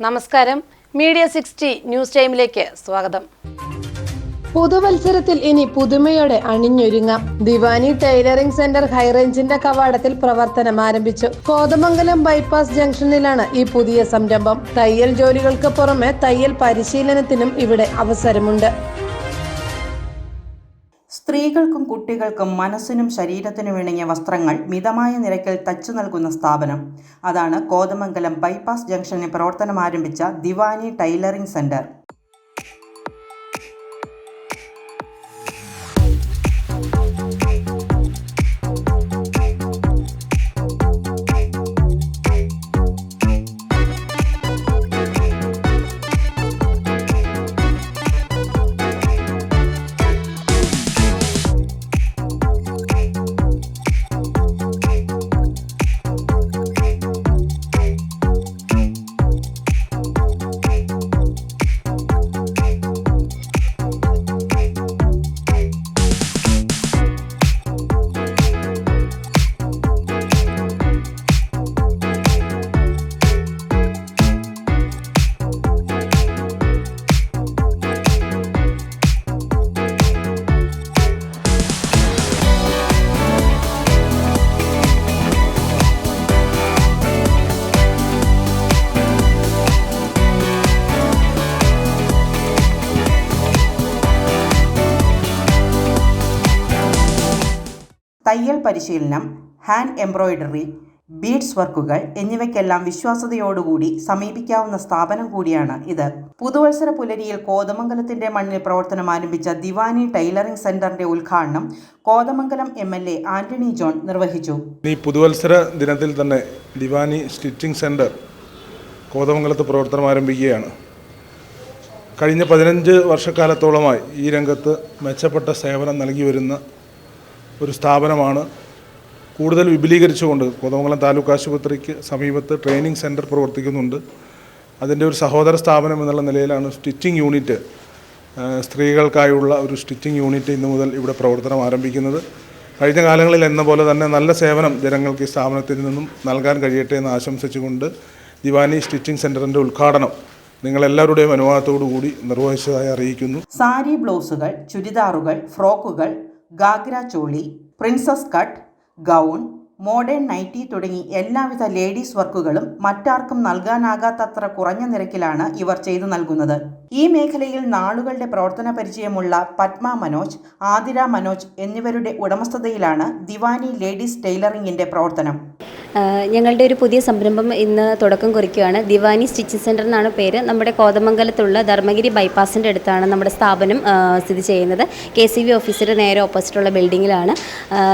നമസ്കാരം. Media sixty news ടൈമിലേക്ക് സ്വാഗതം. പുതുവത്സരത്തിൽ ഇനി പുതുമയോടെ അണിഞ്ഞൊരുങ്ങാം. ദിവാനി ടൈലറിംഗ് സെന്റർ ഹൈറേഞ്ചിന്റെ കവാടത്തിൽ പ്രവർത്തനം ആരംഭിച്ചു. കോതമംഗലം ബൈപ്പാസ് ജംഗ്ഷനിലാണ് ഈ പുതിയ സംരംഭം. തയ്യൽ ജോലികൾക്ക് പുറമെ തയ്യൽ പരിശീലനത്തിനും ഇവിടെ അവസരമുണ്ട്. സ്ത്രീകൾക്കും കുട്ടികൾക്കും മനസ്സിനും ശരീരത്തിനും ഇണങ്ങിയ വസ്ത്രങ്ങൾ മിതമായ നിരക്കിൽ തച്ചു നൽകുന്ന സ്ഥാപനം. അതാണ് കോതമംഗലം ബൈപ്പാസ് ജംഗ്ഷനിൽ പ്രവർത്തനം ആരംഭിച്ച ദിവാനി ടൈലറിംഗ് സെന്റർ. തയ്യൽ പരിശീലനം ഹാൻഡ് എംബ്രോയ്ഡറി ബീഡ്സ് വർക്കുകൾ എന്നിവയ്ക്കെല്ലാം വിശ്വാസതയോടുകൂടി സമീപിക്കാവുന്ന സ്ഥാപനം കൂടിയാണ് ഇത്. പുതുവത്സര പുലരിയിൽ കോതമംഗലത്തിന്റെ മണ്ണിൽ പ്രവർത്തനം ആരംഭിച്ച ദിവാനി ടൈലറിംഗ് സെന്ററിന്റെ ഉദ്ഘാടനം Kothamangalam M L A Antony John നിർവഹിച്ചു. ഈ പുതുവത്സര ദിനത്തിൽ തന്നെ ദിവാനി സ്റ്റിച്ചിങ് സെന്റർ കോതമംഗലത്ത് പ്രവർത്തനം ആരംഭിക്കുകയാണ്. കഴിഞ്ഞ പതിനഞ്ച് വർഷക്കാലത്തോളമായി ഈ രംഗത്ത് മെച്ചപ്പെട്ട സേവനം നൽകി വരുന്ന ഒരു സ്ഥാപനമാണ്. കൂടുതൽ വിപുലീകരിച്ചുകൊണ്ട് കോതമംഗലം താലൂക്ക് ആശുപത്രിക്ക് സമീപത്ത് ട്രെയിനിങ് സെന്റർ പ്രവർത്തിക്കുന്നുണ്ട്. അതിന്റെ ഒരു സഹോദര സ്ഥാപനം എന്നുള്ള നിലയിലാണ് സ്റ്റിച്ചിങ് യൂണിറ്റ് സ്ത്രീകൾക്കായുള്ള ഒരു സ്റ്റിച്ചിങ് യൂണിറ്റ് ഇന്നു മുതൽ ഇവിടെ പ്രവർത്തനം ആരംഭിക്കുന്നത്. കഴിഞ്ഞ കാലങ്ങളിൽ എന്ന പോലെ തന്നെ നല്ല സേവനം ജനങ്ങൾക്ക് ഈ സ്ഥാപനത്തിൽ നിന്നും നൽകാൻ കഴിയട്ടെ എന്ന് ആശംസിച്ചുകൊണ്ട് ദിവാനി സ്റ്റിച്ചിങ് സെന്ററിന്റെ ഉദ്ഘാടനം നിങ്ങളെല്ലാവരുടെയും അനുവാദത്തോടു കൂടി നിർവഹിച്ചതായി അറിയിക്കുന്നു. സാരി ബ്ലൗസുകൾ ചുരിദാറുകൾ ഫ്രോക്കുകൾ ghagra choli princess cut gown modern nightie തുടങ്ങി എല്ലാവിധ ലേഡീസ് വർക്കുകളും മറ്റാർക്കും നൽകാനാകാത്തത്ര കുറഞ്ഞ നിരക്കിലാണ് ഇവർ ചെയ്തു നൽകുന്നത്. ഈ മേഖലയിൽ നാളുകളുടെ പ്രവർത്തന പരിചയമുള്ള പത്മ മനോജ് ആതിര മനോജ് എന്നിവരുടെ ഉടമസ്ഥതയിലാണ് ദിവാനി ലേഡീസ് ടൈലറിംഗിന്റെ പ്രവർത്തനം. ഞങ്ങളുടെ ഒരു പുതിയ സംരംഭം ഇന്ന് തുടക്കം കുറിക്കുകയാണ്. ദിവാനി സ്റ്റിച്ച് സെന്റർ എന്നാണ് പേര്. നമ്മുടെ കോതമംഗലത്തുള്ള ധർമ്മഗിരി ബൈപ്പാസിന്റെ അടുത്താണ് നമ്മുടെ സ്ഥാപനം സ്ഥിതി ചെയ്യുന്നത്. കെ സി വി ഓഫീസിന്റെ നേരെ ഓപ്പോസിറ്റുള്ള ബിൽഡിങ്ങിലാണ്.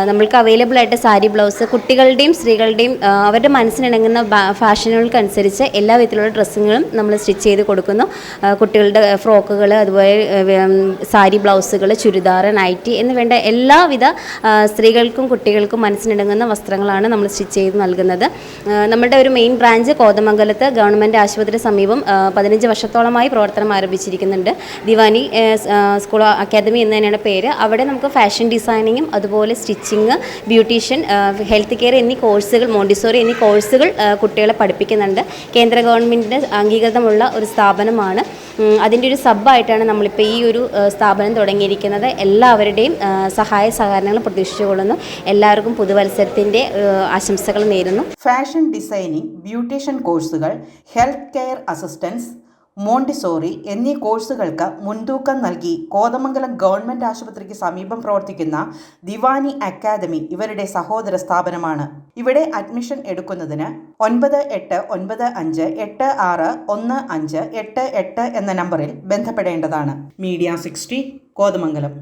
നമ്മൾക്ക് അവൈലബിൾ ആയിട്ട് സാരി ബ്ലൗസ് കുട്ടികളുടെയും സ്ത്രീകളുടെയും അവരുടെ മനസ്സിനിണങ്ങുന്ന ബാ- ഫാഷനുകൾക്കനുസരിച്ച് എല്ലാ വിധത്തിലുള്ള ഡ്രസ്സുകളും നമ്മൾ സ്റ്റിച്ച് ചെയ്ത് കൊടുക്കുന്നു. കുട്ടികളുടെ ഫ്രോക്കുകൾ അതുപോലെ സാരി ബ്ലൗസുകൾ ചുരിദാർ നൈറ്റി എന്ന് വേണ്ട എല്ലാവിധ സ്ത്രീകൾക്കും കുട്ടികൾക്കും മനസ്സിനിണങ്ങുന്ന വസ്ത്രങ്ങളാണ് നമ്മൾ സ്റ്റിച്ച് ചെയ്ത് നൽകുന്നത്. ആഹ് നമ്മുടെ ഒരു മെയിൻ ബ്രാഞ്ച് കോതമംഗലത്ത് ഗവൺമെന്റ് ആശുപത്രി സമീപം പതിനഞ്ച് വർഷത്തോളമായി പ്രവർത്തനം ആരംഭിച്ചിരിക്കുന്നുണ്ട്. ദിവാനി സ്കൂൾ അക്കാദമി എന്ന് തന്നെയാണ് പേര്. അവിടെ നമുക്ക് ഫാഷൻ ഡിസൈനിങ്ങും അതുപോലെ സ്റ്റിച്ചിങ് ബ്യൂട്ടീഷ്യൻ ഹെൽത്ത് കെയർ എന്നീ കോഴ്സുകൾ മോണ്ടിസോറി എന്നീ കോഴ്സുകൾ കുട്ടികളെ പഠിപ്പിക്കുന്നുണ്ട്. കേന്ദ്ര ഗവൺമെന്റിന്റെ അംഗീകൃതമുള്ള ഒരു സ്ഥാപനമാണ്. അതിന്റെ ഒരു സബ്ബായിട്ടാണ് നമ്മളിപ്പോൾ ഈ ഒരു സ്ഥാപനം തുടങ്ങിയിരിക്കുന്നത്. എല്ലാവരുടെയും സഹായ സഹകരണങ്ങൾ പ്രതീക്ഷിച്ചുകൊള്ളുന്നു. എല്ലാവർക്കും പുതുവത്സരത്തിന്റെ ആശംസകൾ ആശംസകൾ നേരുന്നു ഫാഷൻ ഡിസൈനിങ് ബ്യൂട്ടീഷ്യൻ കോഴ്സുകൾ ഹെൽത്ത് കെയർ അസിസ്റ്റൻസ് മോണ്ടിസോറി എന്നീ കോഴ്സുകൾക്ക് മുൻതൂക്കം നൽകി കോതമംഗലം ഗവൺമെന്റ് ആശുപത്രിക്ക് സമീപം പ്രവർത്തിക്കുന്ന ദിവാനി അക്കാദമി ഇവരുടെ സഹോദര സ്ഥാപനമാണ്. ഇവിടെ അഡ്മിഷൻ എടുക്കുന്നതിന് ഒൻപത് എട്ട് ഒൻപത് അഞ്ച് എട്ട് ആറ് ഒന്ന് അഞ്ച് എട്ട് എട്ട് എന്ന നമ്പറിൽ ബന്ധപ്പെടേണ്ടതാണ്. Media sixty Kothamangalam.